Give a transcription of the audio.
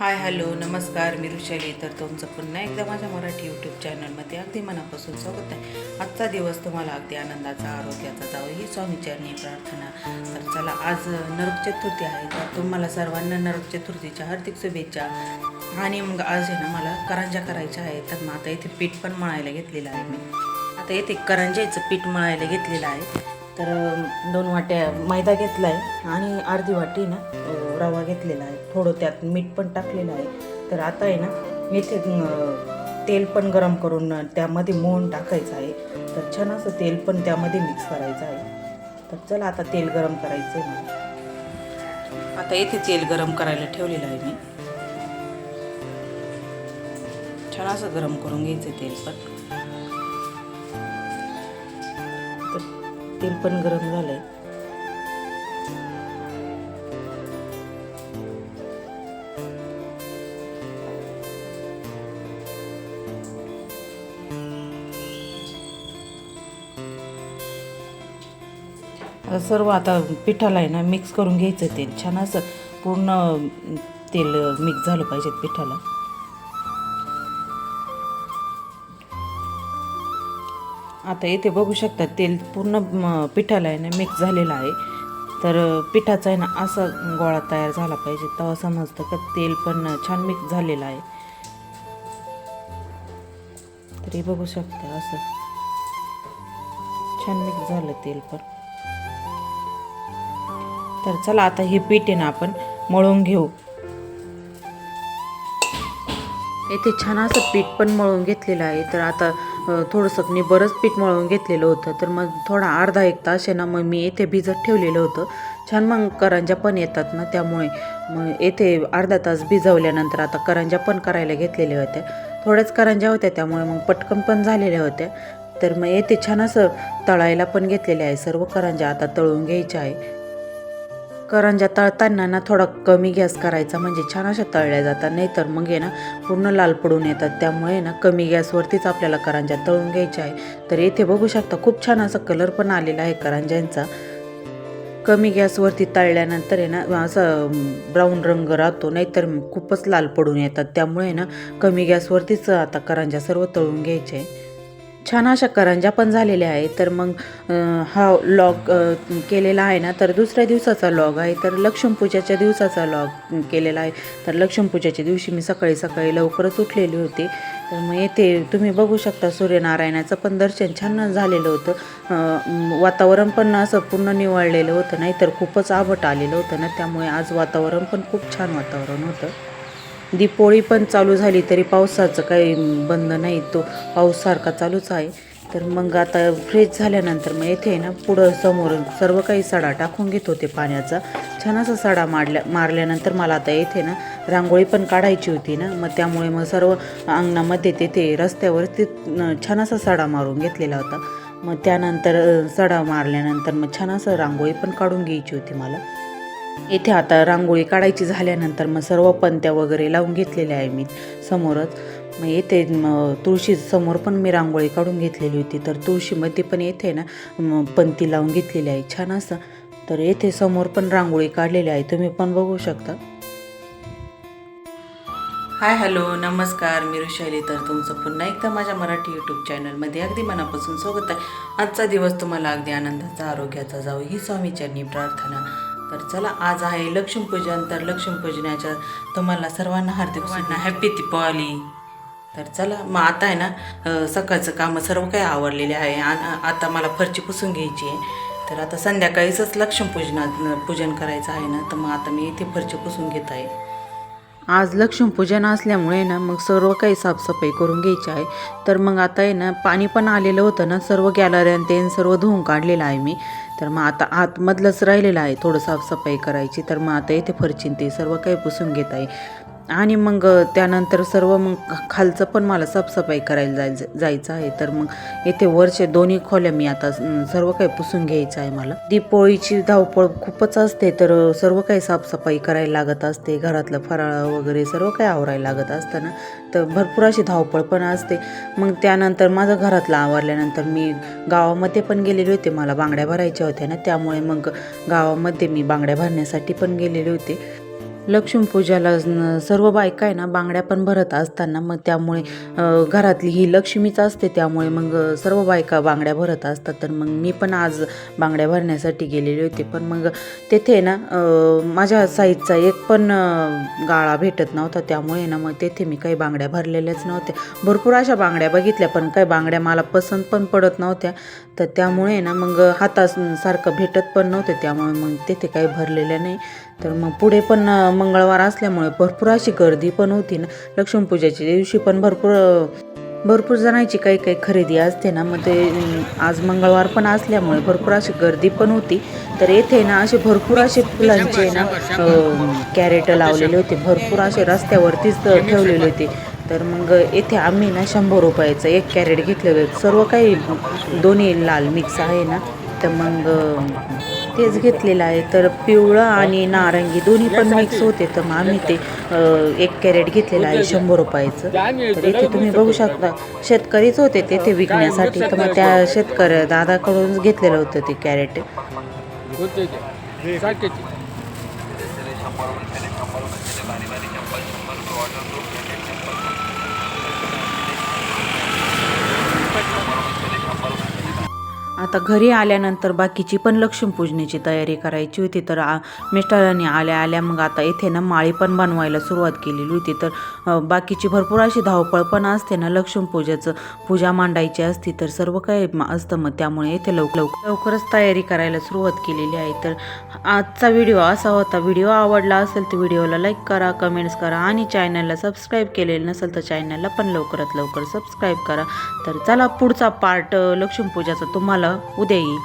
हाय hello नमस्कार मी ऋषाली तर तुमचं पुन्हा एकदा माझ्या मराठी यूट्यूब चॅनलमध्ये अगदी मनापासून स्वागत आहे. आजचा दिवस तुम्हाला अगदी आनंदाचा आरोग्याचा जावं ही स्वामीचरणी प्रार्थना. तर चला आज नरक चतुर्थी आहे. तर तुम्हाला सर्वांना नरक चतुर्थीच्या हार्दिक शुभेच्छा. आणि मग आज आहे ना मला करंजा करायच्या आहे तर मग आता इथे पीठ पण मळायला घेतलेलं आहे मी. आता इथे करंजाचं पीठ मळायला घेतलेलं आहे. तर दोन वाट्या मैदा घेतला आहे आणि अर्धी वाटी ना रवा घेतलेला आहे. थोडं त्यात मीठ पण टाकलेलं आहे. तर आता आहे ना इथे तेल पण गरम करून त्यामध्ये मोहन टाकायचं आहे. तर छान असं तेल पण त्यामध्ये मिक्स करायचं आहे. तर चला आता तेल गरम करायचं आहे मला आता येथे तेल गरम करायला ठेवलेलं आहे मी. छान असं गरम करून घ्यायचं तेल पण. तेल पण गरम झालंय. सर्व आता पिठाला आहे ना मिक्स करून घ्यायचं तेल. छान असं पूर्ण तेल मिक्स झालं पाहिजे पिठाला. आता इथे बघू शकता तेल पूर्ण पिठाला आहे ना मिक्स झालेलं आहे. तर पिठाचा आहे ना असा गोळा तयार झाला पाहिजे. तेव्हा समजतं का तेल पण छान मिक्स झालेलं आहे. तर हे बघू शकता असं. छान मिक्स झालं तेल पण. तर चला आता हे पीठ आहे ना आपण मळून घेऊ. येथे छान असं पीठ पण मळून घेतलेलं आहे. तर आता थोडंसं मी बरंच पीठ मळून घेतलेलं होतं. तर मग थोडा अर्धा एक तास आहे ना मग मी येथे भिजत ठेवलेलं होतं. छान मग करंजा पण येतात ना त्यामुळे मग येथे अर्धा तास भिजवल्यानंतर आता करंजा पण करायला घेतलेल्या होत्या. थोड्याच करंजा होत्या त्यामुळे मग पटकन पण झालेल्या होत्या. तर मग येथे छान असं तळायला पण घेतलेले आहे. सर्व करंजा आता तळून घ्यायच्या आहे. करंजा तळताना ना थोडा कमी गॅस करायचा म्हणजे छान अशा तळल्या जातात. नाही तर मग आहे ना पूर्ण लाल पडून येतात. त्यामुळे ना कमी गॅसवरतीच आपल्याला करंजा तळून घ्यायच्या आहे. तर येथे बघू शकता खूप छान असा कलर पण आलेला आहे करंजांचा कमी गॅसवरती तळल्यानंतर आहे ना असं ब्राऊन रंग राहतो. नाहीतर खूपच लाल पडून येतात. त्यामुळे ना कमी गॅसवरतीच आता करंजा सर्व तळून घ्यायचे. आहे छान अशा करंजा पण झालेल्या आहे तर मग हा लॉग केलेला आहे ना तर दुसऱ्या दिवसाचा लॉग आहे. तर लक्ष्मीपूजाच्या दिवसाचा लॉग केलेला आहे. तर लक्ष्मीपूजाच्या दिवशी मी सकाळी सकाळी लवकरच उठलेली होती. तर मग येथे तुम्ही बघू शकता सूर्यनारायणाचं पण दर्शन छान झालेलं होतं. वातावरण पण असं पूर्ण निवळलेलं होतं. नाही तर खूपच आभट आलेलं होतं ना त्यामुळे आज वातावरण पण खूप छान वातावरण होतं. दीपोळी पण चालू झाली तरी पावसाचं काही बंद नाही. तो पाऊससारखा चालूच आहे. तर मग आता फ्रेश झाल्यानंतर मग येथे ना पुढं समोर सर्व काही सडा टाकून घेत होते पाण्याचा. छान असा सडा मारल्या मारल्यानंतर मला आता येथे ना रांगोळी पण काढायची होती ना. मग त्यामुळे मग सर्व अंगणामध्ये तेथे रस्त्यावर ते छान असा सडा मारून घेतलेला होता. मग त्यानंतर सडा मारल्यानंतर मग छान असं रांगोळी पण काढून घ्यायची होती मला. इथे आता रांगोळी काढायची झाल्यानंतर मग सर्व पंत्या वगैरे लावून घेतलेल्या आहे मी समोरच. मग येथे तुळशी समोर पण मी रांगोळी काढून घेतलेली होती. तर तुळशीमध्ये पण येथे ना पंती लावून घेतलेली आहे. छान असं. तर येथे समोर पण रांगोळी काढलेली आहे. तुम्ही पण बघू शकता. Hi hello. नमस्कार. मी ऋषाली. तर तुमचं पुन्हा एकदा माझ्या मराठी यूट्यूब चॅनलमध्ये अगदी मनापासून स्वागत आहे. आजचा दिवस तुम्हाला अगदी आनंदाचा आरोग्याचा जाऊ ही स्वामीचरणी प्रार्थना. तर चला आज आहे लक्ष्मीपूजन. तर लक्ष्मीपूजनाच्या तुम्हाला सर्वांना हार्दिक हॅपी दीपावली. तर चला मग आता आहे ना सकाळचं कामं सर्व काही आवरलेले आहे. आ- आता मला फरची पुसून घ्यायची आहे. तर आता संध्याकाळीच लक्ष्मीपूजना पूजन करायचं आहे ना तर मग आता मी इथे फरची पुसून घेत आहे. आज लक्ष्मीपूजन असल्यामुळे ना मग सर्व काही साफसफाई करून घ्यायची आहे. तर मग आता आहे ना पाणी पण आलेलं होतं ना सर्व गॅलरी आणि ते सर्व धुवून काढलेलं आहे मी. तर मग आता आतमधलंच राहिलेलं आहे. थोडं साफसफाई करायची. तर मग आता इथे फरचीन ते सर्व काही पुसून घेत आहे. आणि मग त्यानंतर सर्व मग खालचं पण मला साफसफाई करायला जायचं जायचं आहे. तर मग येथे वरचे दोन्ही खोल्या मी आता सर्व काही पुसून घ्यायचं आहे मला. दीपोळीची धावपळ खूपच असते तर सर्व काही साफसफाई करायला लागत असते. घरातलं फराळ वगैरे सर्व काही आवरायला लागत असतं ना. तर भरपूर अशी धावपळ पण असते. मग त्यानंतर माझं घरातलं आवरल्यानंतर मी गावामध्ये पण गेलेले होते. मला बांगड्या भरायच्या होत्या ना त्यामुळे मग गावामध्ये मी बांगड्या भरण्यासाठी पण गेलेले होते. लक्ष्मीपूजाला सर्व बायका आहे ना बांगड्या पण भरत असताना मग त्यामुळे घरातली ही लक्ष्मीच असते त्यामुळे मग सर्व बायका बांगड्या भरत असतात. तर मग मी पण आज बांगड्या भरण्यासाठी गेलेली होती. पण मग तेथे ना माझ्या साईजचा एक पण गाळा भेटत नव्हता. त्यामुळे ना मग तेथे मी काही बांगड्या भरलेल्याच नव्हत्या. भरपूर अशा बांगड्या बघितल्या पण काही बांगड्या मला पसंत पण पडत नव्हत्या. तर त्यामुळे ना मग हातासारखं भेटत पण नव्हते. त्यामुळे मग तेथे काही भरलेल्या नाही. तर मग पुढे पण मंगळवार असल्यामुळे भरपूर अशी गर्दी पण होती ना. लक्ष्मीपूजेच्या दिवशी पण भरपूर भरपूर जणांची काही काही खरेदी असते ना. मग ते आज मंगळवार पण असल्यामुळे भरपूर अशी गर्दी पण होती. तर येथे ना असे भरपूर असे फुलांचे ना कॅरेट लावलेले होते. भरपूर असे रस्त्यावरतीच ठेवलेले होते. तर मग येथे आम्ही ना शंभर रुपयाचं एक कॅरेट घेतलेलं सर्व काही दोन्ही लाल मिक्स आहे ना. तर मग तेच घेतलेलं आहे. तर पिवळं आणि नारंगी दोन्ही पण मिक्स होते. तर मग आम्ही ते एक कॅरेट घेतलेलं आहे शंभर रुपयाचं. तर इथे तुम्ही बघू शकता शेतकरीच होते तेथे विकण्यासाठी. तर मग त्या शेतकऱ्या दादाकडूनच घेतलेलं होतं ते कॅरेट होते ते सारखेच आता घरी आल्यानंतर बाकीची पण लक्ष्मीपूजनेची तयारी करायची होती तर आ- मिस्टरांनी आल्या आल्या मग आता इथे ना माळी पण बनवायला सुरुवात केलेली होती तर बाकीची भरपूर अशी धावपळ पण असते ना लक्ष्मीपूजाचं पूजा मांडायची असती तर सर्व काही म- असतं मग त्यामुळे इथे लवकर लवकरच तयारी करायला सुरुवात केलेली आहे तर आजचा व्हिडिओ असा होता. व्हिडिओ आवडला असेल तर व्हिडिओला लाईक करा कमेंट्स करा आणि चॅनलला सबस्क्राईब केलेलं नसेल तर चॅनलला पण लवकरात लवकर सबस्क्राईब करा. तर चला पुढचा पार्ट लक्ष्मीपूजाचा तुम्हाला उद्या येईल.